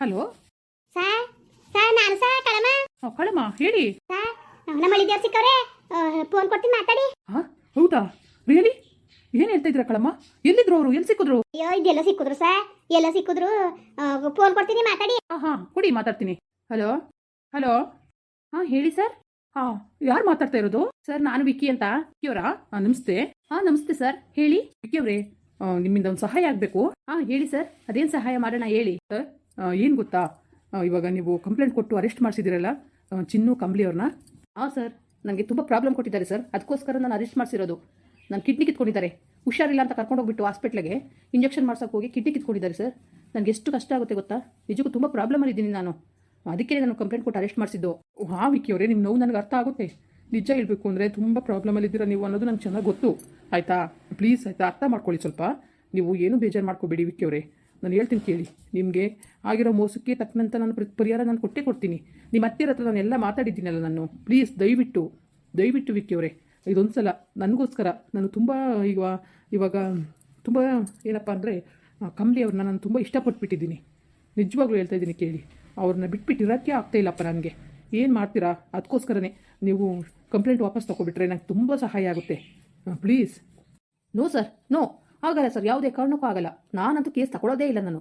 Hello? Sir sir ನಾನು sir ಕಳಮ ಕಳಮ್ಮ ಹೇಳಿ. Sir ನಮ್ಮ ದೇವ್ರು ಸಿಕ್ಕವ್ರೆ ಫೋನ್ ಕೊಡ್ತೀನಿ ಮಾತಾಡಿ. ಹಾ ಹೌದಾ? ರಿಯಲಿ ಏನು ಹೇಳ್ತಾ ಇದ್ರ ಕಳಮ್ಮ? ಎಲ್ಲಿದ್ರು ಅವರು? ಎಲ್ಲಿ ಸಿಕ್ಕಿದ್ರು? ಅಯ್ಯೋ ಇದೆಲ್ಲ ಸಿಕ್ಕಿದ್ರು ಸರ್. ಎಲ್ಲ ಸಿಕ್ಕಿದ್ರು ಫೋನ್ ಕೊಡ್ತೀನಿ ಮಾತಾಡಿ. ಹಾಂ ಹಾಂ ಕೊಡಿ ಮಾತಾಡ್ತೀನಿ. ಹಲೋ? ಹಲೋ? ಹಾಂ ಹೇಳಿ ಸರ್. ಹಾಂ ಯಾರು ಮಾತಾಡ್ತಾ ಇರೋದು? ಸರ್ ನಾನು ವಿಕ್ಕಿ ಅಂತ. ವಿಕ್ಕಿಯವರಾ ಹಾಂ ನಮಸ್ತೆ. ಹಾಂ ನಮಸ್ತೆ ಸರ್. ಹೇಳಿ. ವಿಕ್ಕಿಯವ್ರೆ ನಿಮ್ಮಿಂದ ಒಂದು ಸಹಾಯ ಆಗಬೇಕು. ಹಾಂ ಹೇಳಿ ಸರ್. ಅದೇನು ಸಹಾಯ ಮಾಡೋಣ ಹೇಳಿ. ಸರ್ ಏನು ಗೊತ್ತಾ? ಇವಾಗ ನೀವು ಕಂಪ್ಲೇಂಟ್ ಕೊಟ್ಟು ಅರೆಸ್ಟ್ ಮಾಡಿಸಿದಿರಲ್ಲ ಚಿನ್ನು ಕಂಬ್ಲಿ ಅವ್ರನ್ನ? ಹಾಂ ಸರ್ ನನಗೆ ತುಂಬ ಪ್ರಾಬ್ಲಮ್ ಕೊಟ್ಟಿದ್ದಾರೆ ಸರ್ ಅದಕ್ಕೋಸ್ಕರ ನಾನು ಅರೆಸ್ಟ್ ಮಾಡಿಸಿರೋದು. ನಾನು ಕಿಡ್ನಿ ಕಿತ್ಕೊಂಡಿದ್ದಾರೆ. ಹುಷಾರಿಲ್ಲ ಅಂತ ಕರ್ಕೊಂಡು ಹೋಗ್ಬಿಟ್ಟು ಹಾಸ್ಪಿಟ್ಲಿಗೆ ಇಂಜೆಕ್ಷನ್ ಮಾಡ್ಸೋಕೆ ಹೋಗಿ ಕಿಡ್ನಿ ಕಿತ್ಕೊಂಡಿದ್ದಾರೆ ಸರ್ ನನಗೆ ಎಷ್ಟು ಕಷ್ಟ ಆಗುತ್ತೆ ಗೊತ್ತಾ? ನಿಜಕ್ಕೂ ತುಂಬ ಪ್ರಾಬ್ಲಮ್ ಇದ್ದೀನಿ ನಾನು. ಅದಕ್ಕೆ ನಾನು ಕಂಪ್ಲೇಂಟ್ ಕೊಟ್ಟು ಅರೆಸ್ಟ್ ಮಾಡಿಸಿದ್ದು. ಹಾಂ ವಿಕ್ಕಿ ಅವರೇ ನಿಮ್ಮ ನೋವು ನನಗೆ ಅರ್ಥ ಆಗುತ್ತೆ. ನಿಜ ಹೇಳಬೇಕು ಅಂದರೆ ತುಂಬ ಪ್ರಾಬ್ಲಮ್ ಇದ್ದೀರಾ ನೀವು ಅನ್ನೋದು ನಂಗೆ ಚೆನ್ನಾಗಿ ಗೊತ್ತು. ಆಯಿತಾ? ಪ್ಲೀಸ್ ಆಯಿತಾ? ಅರ್ಥ ಮಾಡ್ಕೊಳ್ಳಿ ಸ್ವಲ್ಪ. ನೀವು ಏನು ಬೇಜಾರು ಮಾಡ್ಕೋಬೇಡಿ ವಿಕ್ಕಿ ಅವರೇ ನಾನು ಹೇಳ್ತೀನಿ ಕೇಳಿ. ನಿಮಗೆ ಆಗಿರೋ ಮೋಸಕ್ಕೆ ತಕ್ಕನಂತ ನಾನು ಪ್ರ- ಪರಿಹಾರ ನಾನು ಕೊಟ್ಟೇ ಕೊಡ್ತೀನಿ. ನಿಮ್ಮ ಹತ್ತಿರ ಹತ್ರ ನಾನು ಎಲ್ಲ ಮಾತಾಡಿದ್ದೀನಲ್ಲ ನಾನು. ಪ್ಲೀಸ್ ದಯವಿಟ್ಟು ದಯವಿಟ್ಟು ವಿಕ್ಕಿ ಅವರೇ. ಇದೊಂದು ಸಲ ನನಗೋಸ್ಕರ ನಾನು ತುಂಬ ಈಗ ಇವಾಗ ತುಂಬ ಏನಪ್ಪ ಅಂದರೆ ಕಮಲಿ ಅವ್ರನ್ನ ನಾನು ತುಂಬ ಇಷ್ಟಪಟ್ಬಿಟ್ಟಿದ್ದೀನಿ. ನಿಜವಾಗ್ಲೂ ಹೇಳ್ತಾ ಇದ್ದೀನಿ ಕೇಳಿ. ಅವ್ರನ್ನ ಬಿಟ್ಬಿಟ್ಟು ಇರೋಕ್ಕೆ ಆಗ್ತಾ ಇಲ್ಲಪ್ಪ ನನಗೆ. ಏನು ಮಾಡ್ತೀರಾ? ಅದಕ್ಕೋಸ್ಕರನೇ ನೀವು ಕಂಪ್ಲೇಂಟ್ ವಾಪಸ್ ತೊಗೊಬಿಟ್ರೆ ನಂಗೆ ತುಂಬ ಸಹಾಯ ಆಗುತ್ತೆ. ಪ್ಲೀಸ್ ನೋ ಸರ್ ನೋ ಆಗಲ್ಲ ಸರ್, ಯಾವುದೇ ಕಾರಣಕ್ಕೂ ಆಗಲ್ಲ. ನಾನಂತೂ ಕೇಸ್ ತಗೊಳ್ಳೋದೇ ಇಲ್ಲ ನಾನು.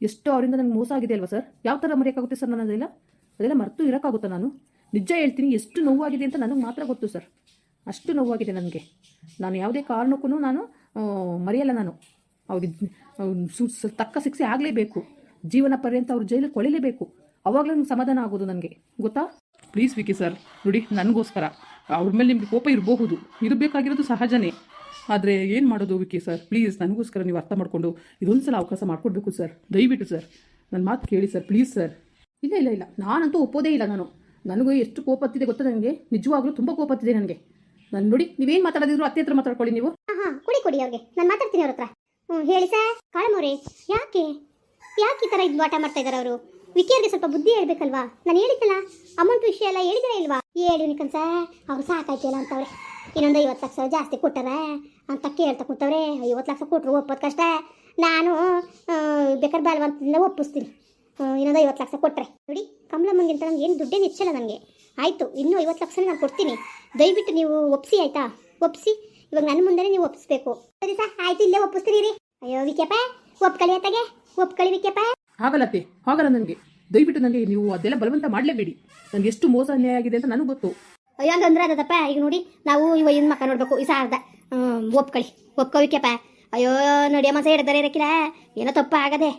ಎಷ್ಟು ಅವರಿಂದ ನನಗೆ ಮೋಸ ಆಗಿದೆ ಅಲ್ವಾ ಸರ್? ಯಾವ ಥರ ಮರೆಯೋಕ್ಕಾಗುತ್ತೆ ಸರ್ ನಾನು ಅದೆಲ್ಲ ಮರೆತು ಇರೋಕ್ಕಾಗುತ್ತಾ ನಾನು? ನಿಜ ಹೇಳ್ತೀನಿ, ಎಷ್ಟು ನೋವಾಗಿದೆ ಅಂತ ನನಗೆ ಮಾತ್ರ ಗೊತ್ತು ಸರ್. ಅಷ್ಟು ನೋವಾಗಿದೆ ನನಗೆ. ನಾನು ಯಾವುದೇ ಕಾರಣಕ್ಕೂ ನಾನು ಮರೆಯಲ್ಲ ನಾನು. ಅವ್ರಿಗೆ ತಕ್ಕ ಶಿಕ್ಷೆ ಆಗಲೇಬೇಕು. ಜೀವನ ಪರ್ಯಂತ ಅವ್ರ ಜೈಲಿಗೆ ಕೊಳಿಲೇಬೇಕು. ಅವಾಗಲೇ ನಂಗೆ ಸಮಾಧಾನ ಆಗೋದು ನನಗೆ. ಗೊತ್ತಾ? ಪ್ಲೀಸ್ ವಿಕಿ ಸರ್, ನೋಡಿ, ನನಗೋಸ್ಕರ. ಅವ್ರ ಮೇಲೆ ನಿಮಗೆ ಕೋಪ ಇರಬಹುದು. ಇರಬೇಕಾಗಿರೋದು ಸಹಜನೇ. ಆದರೆ ಏನು ಮಾಡೋದು ವಿಕಿ ಸರ್? ಪ್ಲೀಸ್ ನನಗೋಸ್ಕರ ನೀವು ಅರ್ಥ ಮಾಡಿಕೊಂಡು ಇದೊಂದು ಸಲ ಅವಕಾಶ ಮಾಡಿಕೊಡ್ಬೇಕು ಸರ್. ದಯವಿಟ್ಟು ಸರ್ ನನ್ನ ಮಾತು ಕೇಳಿ ಸರ್ ಪ್ಲೀಸ್ ಸರ್. ಇಲ್ಲ ಇಲ್ಲ ಇಲ್ಲ. ನಾನಂತೂ ಒಪ್ಪೋದೇ ಇಲ್ಲ ನಾನು. ನನಗೂ ಎಷ್ಟು ಕೋಪತ್ತಿದೆ ಗೊತ್ತಾ ನನಗೆ ನಿಜವಾಗ್ಲೂ ತುಂಬ ಕೋಪತ್ತಿದೆ ನನಗೆ. ನಾನು ನೋಡಿ, ನೀವೇನು ಮಾತಾಡೋದಿದ್ರು ಅತ್ತೆ ಹತ್ರ ಮಾತಾಡ್ಕೊಳ್ಳಿ ನೀವು. ಹಾಂ ಹಾಂ ಕುಡಿ ಕುಡಿ ಅವ್ರಿಗೆ. ನಾನು ಮಾತಾಡ್ತೀನಿ ಅವ್ರ ಹತ್ರ. ಹ್ಞೂ ಹೇಳಿ ಸರ್. ಕಾಳಮೋರೆ, ಯಾಕೆ? ಯಾಕೆ ಈ ಥರ ಇದು ಆಟ ಮಾಡ್ತಾ ಇದ್ದಾರೆ ಅವರು? ವಿಕಿಯರ್ಗೆ ಸ್ವಲ್ಪ ಬುದ್ಧಿ ಹೇಳ್ಬೇಕಲ್ವಾ? ನಾನು ಹೇಳಿದ್ದಲ್ಲ? ಅಮೌಂಟ್ ವಿಷಯ ಎಲ್ಲ ಹೇಳಿದಿರ ಇಲ್ವಾ? ಹೇಳಿ ಕನ್ಸಾ ಅವ್ರು ಸಾಕಾಯ್ತಿಲ್ಲ ಅಂತವ್ರೆ. ಇನ್ನೊಂದು ಐವತ್ತು ಲಕ್ಷ ಜಾಸ್ತಿ ಕೊಟ್ಟಾರ ಅಂತ ಕೇಳ್ತಾ ಕೂತವ್ರೆ ಐವತ್ತು ಲಕ್ಷ ಕೊಟ್ಟರು ಒಪ್ಪೋದು ಕಷ್ಟ. ನಾನು ಬೇಕಾದ್ರೆ ಬಾಲವಂತದಿಂದ ಒಪ್ಪಿಸ್ತೀನಿ. ಇನ್ನೊಂದು ಐವತ್ತು ಲಕ್ಷ ಕೊಟ್ಟರೆ ನೋಡಿ ಕಮಲಮ್ಮಂಗಿಂತ ನಂಗೆ ಏನು ದುಡ್ಡೇ ನಿಚ್ಚಲ್ಲ ನನಗೆ. ಆಯಿತು, ಇನ್ನೂ ಐವತ್ತು ಲಕ್ಷ ನಾನು ಕೊಡ್ತೀನಿ. ದಯವಿಟ್ಟು ನೀವು ಒಪ್ಸಿ, ಆಯಿತಾ? ಒಪ್ಪಿಸಿ ಇವಾಗ ನನ್ನ ಮುಂದೆನೇ ನೀವು ಒಪ್ಪಿಸ್ಬೇಕು. ಸರಿ ಸರ್ ಆಯ್ತು, ಇಲ್ಲೇ ಒಪ್ಪಿಸ್ತೀರಿ. ರೀ ಅಯ್ಯೋ, ವಿಕ್ಯಪ್ಪ ಒಪ್ಕಳಿ ಅತ್ತಗೆ. ಒಪ್ಕಳಿ ವಿಕ್ಯಪ್ಪ. ಹಾಗಲ್ಲತ್ತೆ, ಹಾಗಲ್ಲ ನನಗೆ. ದಯವಿಟ್ಟು ನನಗೆ ನೀವು ಅದೆಲ್ಲ ಬಲವಂತ ಮಾಡಲೇಬೇಡಿ. ನನಗೆ ಎಷ್ಟು ಮೋಸ ಅನ್ಯಾಯ ಆಗಿದೆ ಅಂತ ನನಗೆ ಗೊತ್ತು. ಹಂಗಂದ್ರೆ ಅದಪ್ಪ ಈಗ ನೋಡಿ ನಾವು ಇವ ಇನ್ ಮಕ್ಕ ನೋಡ್ಬೇಕು ಈ ಸಾರ್ದ. ಒಪ್ಕಳಿ ಒಪ್ಕೊ ವಿಕ್ಯಪ್ಪ ಅಯ್ಯೋ ನಡಿಯ ಮಸ ಹಿಡ್ದಾರೆ ಇರಕ್ಕಿಲ್ಲ ಏನೋ ತಪ್ಪ ಆಗದೆ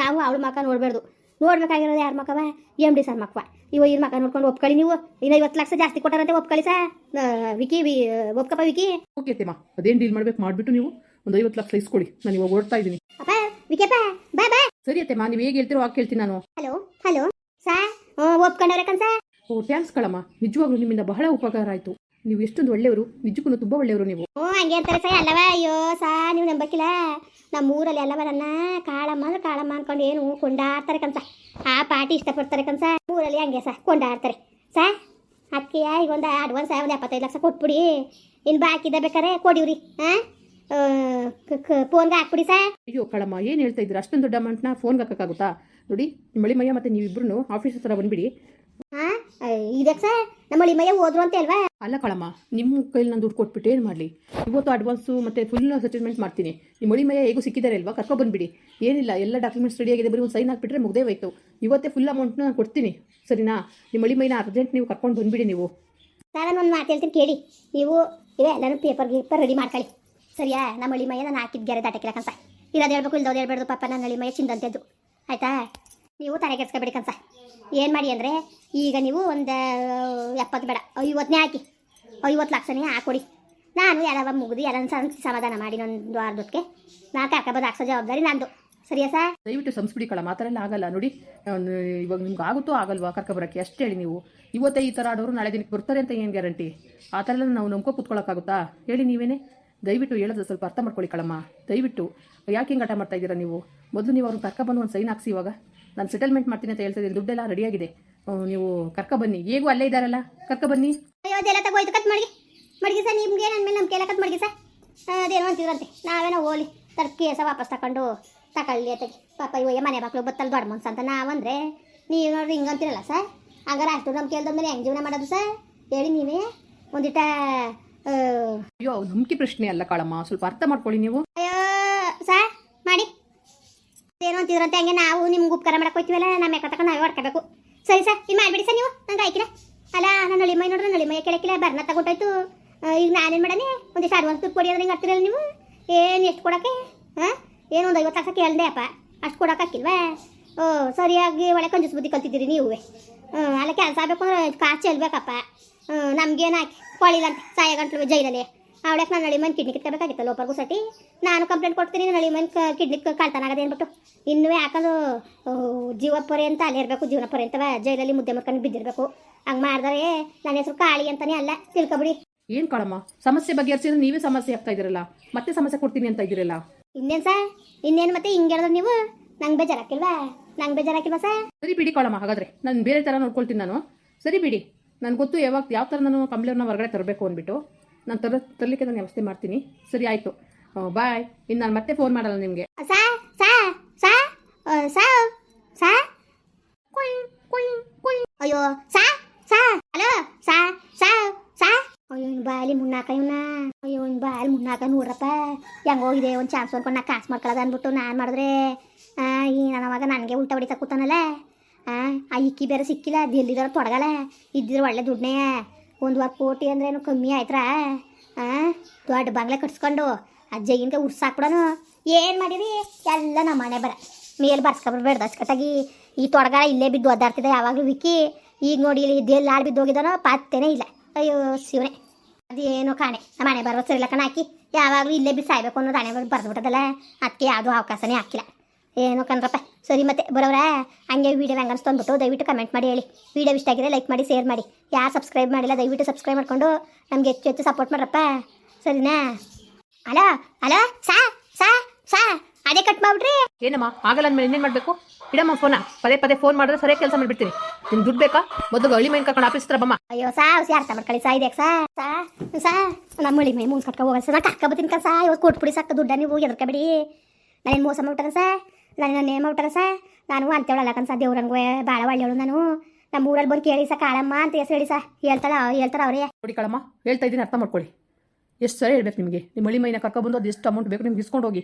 ನಾವು ಅವಳು ಮಕ್ಕ ನೋಡ್ಬಾರ್ದು. ನೋಡ್ಬೇಕಾಗಿರೋದು ಯಾರ ಮಕ್ಕವ? ಎಂ ಡಿ ಸರ್ ಮಕ್ಕವ ಇವ ಇನ್ ಮಕ್ಕ ನೋಡ್ಕೊಂಡು ಒಪ್ಕಳಿ ನೀವು. ಇನ್ನ ಐವತ್ತು ಲಕ್ಷ ಜಾಸ್ತಿ ಕೊಟ್ಟಾರಂತೆ ಒಪ್ಕೊಳ್ಳಿ ಸಾ. ವಿಕಿ ವಿ ಒಪ್ಕಪ್ಪ ವಿಕಿ. ಓಕೆ ಮಾ. ಅದೇನು ಡೀಲ್ ಮಾಡ್ಬೇಕು ಮಾಡಿಬಿಟ್ಟು ನೀವು? ಒಂದು ಐವತ್ತು ಲಕ್ಷ ಇಸ್ಕೊಳ್ಳಿ ನಾನು ಇವಾಗ ಓಡ್ತಾ ಇದ್ದೀನಿ. ಅಪ್ಪ ವಿಕೆಪ್ಪ ಬಾ ಬಾ. ಸರಿ ಮಾ ನೀವು ಹೇಗೆ ಹೇಳ್ತೀರೋ ಹಾಗೆ ಕೇಳ್ತೀನಿ ನಾನು. Hello hello. ಸಾ ಒಪ್ಕೊಂಡವ್ರೆ ಕನ್ಸ ಓ ಥ್ಯಾಂಕ್ಸ್ ಕಳಮ್ಮ. ನಿಜವಾಗ್ಲೂ ನಿಮ್ಮಿಂದ ಬಹಳ ಉಪಕಾರ ಆಯ್ತು. ನೀವು ಎಷ್ಟೊಂದು ಒಳ್ಳೆಯವರು ನಿಜಕ್ಕೂ ತುಂಬಾ ಒಳ್ಳೆಯವರು ನೀವು. ಓ ಹಂಗೆ ಅಂತಾರೆ ಸರ್ ಅಲ್ಲವ? ಅಯ್ಯೋ ಸಾ ನೀವು ನಂಬಕ್ಕಿಲ್ಲ? ನಮ್ಮ ಊರಲ್ಲಿ ಎಲ್ಲ ನನ್ನ? ಕಾಳಮ್ಮ ಅಂದ್ರೆ ಕಾಳಮ್ಮ ಅನ್ಕೊಂಡು ಏನು ಕೊಂಡಾಡ್ತಾರೆ ಕನ್ಸ ಆ ಪಾರ್ಟಿ ಇಷ್ಟಪಡ್ತಾರೆ ಕನ್ಸ ಊರಲ್ಲಿ ಹಂಗೆ ಸಾ ಕೊಂಡಾಡ್ತಾರೆ. ಸಾ ಅದಕ್ಕೆ ಈಗ ಒಂದು ಅಡ್ವಾನ್ಸ್ ಒಂದು ಎಪ್ಪತ್ತೈದು ಲಕ್ಷ ಕೊಟ್ಬಿಡಿ. ಇನ್ನು ಬಾಕಿ ಇದೆ ಬೇಕಾರೆ ಕೊಡಿವ್ರಿ ಹಾಂ ಫೋನ್ಗೆ ಹಾಕ್ಬಿಡಿ ಸಾ. ಅಯ್ಯೋ ಕಳಮ್ಮ ಏನು ಹೇಳ್ತಾ ಇದ್ದೀರಾ? ಅಷ್ಟೊಂದು ದೊಡ್ಡ ಅಮೌಂಟ್ನ ಫೋನ್ಗೆ ಹಾಕೋಕ್ಕಾಗುತ್ತಾ? ನೋಡಿ ನಿಮ್ಮ ಮಳಿ ಮಯ್ಯ ಮತ್ತು ನೀವಿಬ್ಬರು ಆಫೀಸ್ ಹತ್ರ ಬಂದುಬಿಡಿ. ಇದಕ್ಕೆ ಸರ್ ನಮ್ಮ ಮಳಿ ಮಯ್ಯ ಹೋದ್ರು ಅಂತ ಅಲ್ವಾ? ಅಲ್ಲ ಕಳಮ್ಮ ನಿಮ್ಮ ಕೈಲಿ ನಾನು ದುಡ್ಡು ಕೊಟ್ಬಿಟ್ಟು ಏನು ಮಾಡಲಿ? ಇವತ್ತು ಅಡ್ವಾನ್ಸು ಮತ್ತು ಫುಲ್ ಸೆಟಲ್ಮೆಂಟ್ ಮಾಡ್ತೀನಿ. ನಿಮ್ಮ ಮಳಿ ಮಯ್ಯ ಹೇಗೂ ಸಿಕ್ಕಿದ್ದಾರೆ ಅಲ್ವಾ? ಕರ್ಕೊಬಂದ್ಬಿಡಿ ಏನಿಲ್ಲ ಎಲ್ಲ ಡಾಕ್ಯುಮೆಂಟ್ಸ್ ರೆಡಿ ಆಗಿದೆ ಬರೀ ಒಂದು ಸೈನ್ ಹಾಕ್ಬಿಟ್ರೆ ಮುಗ್ದೇ ಹೋಯ್ತು. ಇವತ್ತೇ ಫುಲ್ ಅಮೌಂಟ್ನ ನಾನು ಕೊಡ್ತೀನಿ ಸರಿನಾ? ನಿಮ್ಮ ಮಳಿ ಮೈನ ಅರ್ಜೆಂಟ್ ನೀವು ಕರ್ಕೊಂಡು ಬಂದುಬಿಡಿ ನೀವು. ಸರ್ ನಾನು ಒಂದು ಮಾತು ಹೇಳ್ತೀನಿ ಕೇಳಿ. ನೀವು ಇವೇ ಎಲ್ಲರೂ ಪೇಪರ್ ಗೀಪರ್ ರೆಡಿ ಮಾಡ್ಕೊಳ್ಳಿ. ಸರಿಯಾ? ನಮ್ಮ ಹಳ್ಳಿ ಮೈಯ ನಾನು ಹಾಕಿದ ಗೆರೆ ದಾಟಕ್ಕಿಲ್ಲ ಇಲ್ಲ ಇರೋದು ಹೇಳ್ಬೇಕು ಇಲ್ದವ್ರು ಹೇಳ್ಬಾರ್ದು ಪಾಪ ನನ್ನ ಹಳ್ಳಿ ಮೈಯ ಚಿಂದಂತೆದ್ದು. ಆಯ್ತಾ? ನೀವು ತಲೆ ಕೆಡ್ಸ್ಕೊಬೇಡಿ ಕನ್ಸ ಏನು ಮಾಡಿ ಅಂದರೆ ಈಗ ನೀವು ಒಂದು ಎಪ್ಪತ್ತು ಬೇಡ ಐವತ್ತನೇ ಹಾಕಿ, ಐವತ್ತು ಲಕ್ಷನೇ ಹಾಕೊಡಿ. ನಾನು ಎಲ್ಲವ ಮುಗಿದು ಎಲ್ಲ ಸಮಾಧಾನ ಮಾಡಿ ಒಂದು ಅರ್ಧಕ್ಕೆ ನಾಲ್ಕು ಹಾಕಬೋದು ಹಾಕ್ಸೋ ಜವಾಬ್ದಾರಿ ನಂದು. ಸರಿಯಾ ಸರ್ ದಯವಿಟ್ಟು ಸಂಸ್ಬಿಡಿ ಕಳ ಎಲ್ಲ ಆಗಲ್ಲ ನೋಡಿ. ಇವಾಗ ನಿಮ್ಗೆ ಆಗುತ್ತೋ ಆಗಲ್ವಾ ಕರ್ಕೊಬರೋಕ್ಕೆ ಅಷ್ಟೇ ಹೇಳಿ ನೀವು. ಇವತ್ತೇ ಈ ಥರ ಆಡೋರು ನಾಳೆ ದಿನಕ್ಕೆ ಬರ್ತಾರೆ ಅಂತ ಏನು ಗ್ಯಾರಂಟಿ? ಆ ಥರ ಎಲ್ಲ ನಾವು ನಂಬ್ಕೊ ಕೂತ್ಕೊಳ್ಳೋಕ್ಕಾಗುತ್ತಾ ಹೇಳಿ ನೀವೇನೆ. ದಯವಿಟ್ಟು ಹೇಳೋದು ಸ್ವಲ್ಪ ಅರ್ಥ ಮಾಡ್ಕೊಳ್ಳಿ ಕಳಮ್ಮ. ದಯವಿಟ್ಟು ಯಾಕೆ ಹಿಂಗೆ ಆಟ ಮಾಡ್ತಾ ಇದ್ದೀರಾ ನೀವು? ಮೊದಲು ನೀವು ಅವ್ರನ್ನ ಕರ್ಕೊಬಂದು ಒಂದು ಸೈನ್ ಹಾಕ್ಸಿ ಇವಾಗ. ನಾನು ಸೆಟಲ್ಮೆಂಟ್ ಮಾಡ್ತೀನಿ ಅಂತ ಹೇಳ್ತಾ ಇದ್ದೀನಿ. ದುಡ್ಡೆಲ್ಲ ರೆಡಿಯಾಗಿದೆ ನೀವು ನೀವು ಕರ್ಕೊಬನ್ನಿ ಹೇಗೂ ಅಲ್ಲೇ ಇದ್ದಾರಲ್ಲ? ಕರ್ಕೊಬನ್ನಿ ಅಯ್ಯೋ ಅದೆಲ್ಲ ತಗೋಯ್ತು. ಕತ್ ಮಾಡಿ ಮಡಗಿ ಸರ್ ನಿಮ್ಗೆ ನನ್ನ ಮೇಲೆ ನಂಬಿಕೆ ಎಲ್ಲ ಕಟ್ ಮಡಗಿ ಸರ್. ಅದೇನೋ ಅಂತಿದ್ರಂತೆ ನಾವೇನೋ ಹೋಲಿ. ತರ್ ಕೇಸ ವಾಪಸ್ ತಗೊಂಡು ತಗೊಳ್ಳಿ ಅತ್ತಗೆ ಪಾಪ ಇವ ಮನೆ ಮಕ್ಳು ಬತ್ತಲ್ಲಿ ದೊಡ್ಡ ಮನ್ಸ ಅಂತ ನಾವಂದ್ರೆ ನೀವು ನೋಡ್ರಿ ಹಿಂಗಂತೀರಲ್ಲ ಸರ್? ಹಂಗಾರೆ ಅಷ್ಟು ನಮ್ಮ ಕೇಳ್ದ ಮೇಲೆ ಹೆಂಗೆ ಜೀವನ ಮಾಡೋದು ಸರ್? ಹೇಳಿ ನೀವೇ. ಒಂದಿಟ ಅಯ್ಯೋ ನಂಬಿಕೆ ಪ್ರಶ್ನೆ ಅಲ್ಲ ಕಾಳಮ್ಮ. ಸ್ವಲ್ಪ ಅರ್ಥ ಮಾಡ್ಕೊಳ್ಳಿ ನೀವು. ಅಯ್ಯೋ ಏನು ಅಂತಿದ್ರಂತೆ ಹಂಗೆ ನಾವು ನಿಮ್ಗೆ ಉಪಕಾರ ಮಾಡಕ್ಕೆ ಹೋಗ್ತೀವಲ್ಲ ನಮ್ಮ ಯಾಕೆ ತಕ್ಕ ನಾವೇ ಹೊಡ್ಕೋಬೇಕು. ಸರಿ ಸರ್, ಇದು ಮಾಡಿಬಿಡಿ ಸರ್ ನೀವು, ನಂಗೆ ಆಯ್ಕಿರ ಅಲ್ಲ ನಾನು ನಳಿ ಮೈ ನೋಡ್ರಿ ನಳಿ ಮೈ ಕೇಳಕ್ಕಿಲ್ಲ, ಬರ್ನ ತಗೊಂಡೋಯ್ತು. ಈಗ ನಾನೇನು ಮಾಡನೆ ಒಂದಿಷ್ಟು ಅಡ್ವಾನ್ಸ್ ದುಡ್ಡು ಕೊಡಿ ಅಂದ್ರೆ ಹಿಂಗೆ ಹತ್ತಿರಲ್ಲ ನೀವು? ಏನು ಎಷ್ಟು ಕೊಡೋಕ್ಕೆ? ಹಾಂ ಏನು ಒಂದು ಐವತ್ತು ಲಕ್ಷ ಕೇಳ್ದೆ ಅಪ್ಪ. ಅಷ್ಟು ಕೊಡೋಕ್ಕಾಕಿಲ್ವಾ ಓ, ಸರಿಯಾಗಿ ಒಳ್ಳೆ ಕಂಜೂಸ್ ಬುದ್ಧಿ ಕಲ್ತಿದ್ದೀರಿ ನೀವು. ಹ್ಞೂ ಅಲ್ಲ, ಕೆಲಸ ಆಗಬೇಕು ಅಂದ್ರೆ ಕಾಸು ಚೆಲ್ಬೇಕಪ್ಪ ಹ್ಞೂ ನಮಗೇನು ಹಾಕಿ ಕೊಳಿಲ್ಲಂತೆ ಸಾಯ ಗಂಟ್ಲು ಜೈಲಲ್ಲಿ. ಅವಳಕ್ಕೆ ನಾನು ನಳಿ ಮನ್ ಕಿಡ್ನಿ ಕಿತ್ಕೋಬೇಕಾಗಿತ್ತು ಲೋಪರ್ಗೂ ಸತಿ? ನಾನು ಕಂಪ್ಲೇಂಟ್ ಕೊಡ್ತೀನಿ ನಳಿ ಮನ್ ಕಿಡ್ನಿ ಕಳ್ತನ ಆಗದೆ ಅಂದ್ಬಿಟ್ಟು. ಇನ್ನೂ ಯಾಕಂದು ಜೀವ ಪರ್ಯಂತ ಅಲ್ಲೇ ಇರಬೇಕು ಜೀವನ ಪರ್ಯಂತವ ಜೈಲಲ್ಲಿ ಮುದ್ದೆ ಮಾಡ್ಕೊಂಡು ಬಿದ್ದಿರಬೇಕು. ಹಂಗೆ ಮಾಡಿದ್ರೆ ನನ್ನ ಹೆಸರು ಕಾಳಿ ಅಂತಾನೆ ಅಲ್ಲ ತಿಳ್ಕೊಬಿಡಿ. ಏನು ಕಾಳಮ್ಮ? ಸಮಸ್ಯೆ ಬಗೆಹರಿಸಿದ್ರೆ ನೀವೇ ಸಮಸ್ಯೆ ಆಗ್ತಾ ಇದ್ದೀರಲ್ಲ. ಮತ್ತೆ ಸಮಸ್ಯೆ ಕೊಡ್ತೀನಿ ಅಂತ ಇದ್ದೀರಲ್ಲ. ಇನ್ನೇನು ಸರ್? ಇನ್ನೇನು ಮತ್ತೆ ಹಿಂಗೆ ಹೇಳಿದ್ರೆ ನೀವು? ನಂಗೆ ಬೇಜಾರಾಕಿಲ್ವಾ ನಂಗೆ ಬೇಜಾರಾಕಿಲ್ವಾ ಸರ್? ಸರಿ ಬಿಡಿ ಕಾಳಮ್ಮ ಹಾಗಾದ್ರೆ. ನಾನು ಬೇರೆ ಥರ ನೋಡ್ಕೊಳ್ತೀನಿ ನಾನು. ಸರಿ ಬಿಡಿ. ನನಗೆ ಗೊತ್ತು ಯಾವಾಗ ಯಾವ ಥರ ನಾನು ಕಂಪ್ಲೇಂಟ್ನ ಹೊರಗಡೆ ತರಬೇಕು ಅಂದ್ಬಿಟ್ಟು. ನಾನು ತರ ತರಲಿಕ್ಕೆ ನಾನು ವ್ಯವಸ್ಥೆ ಮಾಡ್ತೀನಿ. ಸರಿ, ಆಯಿತು. ಬಾಯ್. ಇನ್ನು ನಾನು ಮತ್ತೆ ಫೋನ್ ಮಾಡಲ್ಲ ನಿಮಗೆ. ಸಾ ಸಾ ಸಾ ಸಾ ಸಾ. ಅಯ್ಯೋ, ಸಾ ಸಾ. ಹಲೋ, ಸಾ ಸಾ ಸಾ. ಅಯ್ಯೋ, ಇವ್ನು ಬಾಯಲ್ಲಿ ಮುನ್ನಾಕ ಅಯ್ಯೋ, ಇವ್ನು ಬಾಯಲ್ಲಿ ಮುನ್ನಾಕ ನೋಡ್ರಪ್ಪ ಹೆಂಗೋಗಿದೆ ಒಂದು ಚಾನ್ಸ್ ಅನ್ಕೊಂಡು ನಾ ಕಾಸು ಮಾಡ್ಕೊಳ್ಳೋದು ಅಂದ್ಬಿಟ್ಟು ನಾನು ಮಾಡಿದ್ರೆ ಈ ನಾನು ಅವಾಗ ನನಗೆ ಉಲ್ಟಾ ಹೊಡಿತಾ ಕೂತಾನಲ್ಲ. ಆ ಇಕ್ಕಿ ಬೇರೆ ಸಿಕ್ಕಿಲ್ಲ, ಅದು ಎಲ್ಲಿದಾರ ತೊಡಗಲ್ಲ. ಇದ್ದಿದ್ರೆ ಒಳ್ಳೆ ದುಡ್ಡೇ ಒಂದುವರೆ ಕೋಟಿ ಅಂದ್ರೇನು ಕಮ್ಮಿ ಆಯ್ತ್ರಾ? ಆ, ದೊಡ್ಡ ಬಂಗ್ಲೆ ಕಟ್ಸ್ಕೊಂಡು ಉರ್ಸಾಕ್ ಉರ್ಸಾಕ್ಬಿಡೋನು ಏನು ಮಾಡಿರಿ? ಎಲ್ಲ ನಮ್ಮ ಮನೆ ಬರ ಮೇಲೆ ಬರ್ಸ್ಕೊಬರ್ಬೇಡ್ದು ಅಚ್ಕಟ್ಟಾಗಿ ಈ ತೊಡಗ ಇಲ್ಲೇ ಬಿದ್ದು ಒದ್ದಾಡ್ತಿದ್ದೆ ಯಾವಾಗಲೂ ವಿಕ್ಕಿ. ಈಗ ನೋಡಿ ಇಲ್ಲಿ ಇದೆಲ್ಲ ಆಳು ಬಿದ್ದು ಹೋಗಿದ್ದಾನೋ ಪಾತ್ತೇನೆ ಇಲ್ಲ. ಅಯ್ಯೋ, ಶಿವನೇ. ಅದೇನೋ ಕಾಣೆ. ನಮ್ಮ ಮನೆ ಬರೋ ಸರಿ ಕಣ ಹಾಕಿ. ಯಾವಾಗಲೂ ಇಲ್ಲೇ ಬಿ ಸಾಯ್ಬೇಕು ಅನ್ನೋದು ಹಣೆ ಬರ್ದ್ಬಿಟ್ಟದಲ್ಲ. ಅದಕ್ಕೆ ಯಾವುದೂ ಅವಕಾಶನೇ ಹಾಕಿಲ್ಲ. ಏನೋ ಕಣ್ರಪ್ಪ. ಸರಿ ಮತ್ತೆ ಬರೋರ ಹಂಗೆ ವೀಡಿಯೋ ಹೆಂಗೆ ಅನ್ಸ್ತು ಅಂದ್ಬಿಟ್ಟು ದಯವಿಟ್ಟು ಕಮೆಂಟ್ ಮಾಡಿ ಹೇಳಿ. ವೀಡಿಯೋ ಇಷ್ಟ ಆಗಿದೆ ಲೈಕ್ ಮಾಡಿ ಶೇರ್ ಮಾಡಿ. ಯಾರು ಸಬ್ಸ್ಕ್ರೈಬ್ ಮಾಡಿಲ್ಲ ದಯವಿಟ್ಟು ಸಬ್ಸ್ಕ್ರೈಬ್ ಮಾಡ್ಕೊಂಡು ನಮ್ಗೆ ಹೆಚ್ಚು ಹೆಚ್ಚು ಸಪೋರ್ಟ್ ಮಾಡ್ರಪ್ಪ. ಸರಿನಾ? ಅಲೋ ಅಲೋ ಸಾ ಸಾ ಸಾ ಅದೇ ಕಟ್ ಮಾಡ್ಬಿಡ್ರಿ ಏನಮ್ಮ ಆಗಲ್ಲ ಅಂದ್ಮೇಲೆ ಇನ್ನೇನು ಮಾಡಬೇಕು? ಇಡಮ್ಮ ಫೋನ ಪದೇ ಪದೇ ಫೋನ್ ಮಾಡಿದ್ರೆ ಸರಿಯಾಗಿ ಕೆಲಸ ಮಾಡಿಬಿಡ್ತೀನಿ. ನಿಮ್ಗೆ ದುಡ್ಡು ಬೇಕಾ? ಮೊದಲು ಹಳ್ಳಿ ಮೈನ್ ಕರ್ಕೊಂಡು ಆಫೀಸ್ ಹತ್ರ ಬಮ್ಮ. ಅಯ್ಯೋ ಸಾ ಅರ್ಥ ಮಾಡ್ಕೊಳ್ಳಿ ಸಾ ಇದೆ ಸಾ ಸಾ ಸಾ ನಮ್ಮ ಹಳ್ಳಿ ಮೈ ಮೂಸ್ ಕಟ್ಕೊ ಹೋಗಲ್ಲ ಸಾ ಕರ್ಕ ಬತ್ತೀನಿ ಕಸ ಇವತ್ತು ಕೊಟ್ಬಿಡಿ ಸಾಕು ದುಡ್ಡ ನೀವು ಎದ್ರಕಬೇಡಿ. ನಾನೇನು ಮೋಸ ಮಾಡ್ಬಿಟ್ಟಾನ ಸಾ? ನಾನು ನನ್ನ ನೇಮ್ ಮಾಡ್ಬಿಟ್ಟಾನ ಸಾ? ನಾನು ಅಂತೇಳಲ್ಲ ಸಾ ದೇವ್ರಂಗೆ ಬಾಳ ಒಳ್ಳೆಯವಳು ನಾನು. ನಮ್ಮ ಊರಲ್ಲಿ ಬಂದು ಕೇಳಿ ಸಾ ಕಾಳಮ್ಮ ಅಂತ ಹೆಸರು ಹೇಳಿ ಸಾ. ಹೇಳ್ತಾಳ ಹೇಳ್ತಾರ ಅವರೇ. ನೋಡಿ ಕಳಮ್ಮ ಹೇಳ್ತಾ ಇದ್ದೀನಿ ಅರ್ಥ ಮಾಡ್ಕೊಳ್ಳಿ. ಎಷ್ಟು ಸರಿ ಹೇಳ್ಬೇಕು ನಿಮಗೆ. ನಿಮ್ಮ ಹಳ್ಳಿ ಮೈನ ಕರ್ಕೊಬಂದು ಅದು ಎಷ್ಟು ಅಮೌಂಟ್ ಬೇಕು ನಿಮ್ಗೆ ಇಸ್ಕೊಂಡು ಹೋಗಿ.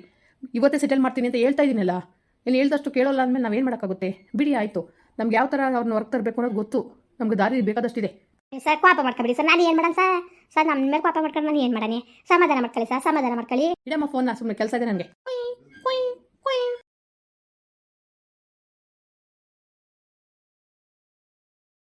ಇವತ್ತೇ ಸೆಟಲ್ ಮಾಡ್ತೀನಿ ಅಂತ ಹೇಳ್ತಾ ಇದ್ದೀನಲ್ಲ ಇಲ್ಲಿ ಹೇಳ್ದಷ್ಟು ಕೇಳೋಲ್ಲ ಅಂದಮೇಲೆ ನಾವೇನು ಮಾಡೋಕ್ಕಾಗುತ್ತೆ? ಬಿಡಿ ಆಯಿತು. ನಮ್ಗೆ ಯಾವ ಥರ ಅವ್ರನ್ನ ವರ್ಕ್ ತರಬೇಕು ಅನ್ನೋದು ಗೊತ್ತು. ನಮ್ಗೆ ದಾರಿ ಬೇಕಾದಷ್ಟಿದೆ. ಸರ್ ಕೋಪ ಮಾಡ್ಕೊಬಿಡಿ ಸರ್ ನಾನು ಏನು ಮಾಡೋಣ ಸರ್? ಸರ್ ನಮ್ಮ ಮೇಲೆ ಕೋಪ ಮಾಡ್ಕೊಂಡು ನಾನು ಏನು ಮಾಡಾನೆ? ಸಮಾಧಾನ ಮಾಡ್ಕೊಳ್ಳಿ ಸರ್ ಸಮಾಧಾನ ಮಾಡ್ಕೊಳ್ಳಿ. ಇಡಮ್ಮ ಫೋನ್ ಸುಮ್ಮನೆ ಕೆಲಸ ಇದೆ ನನಗೆ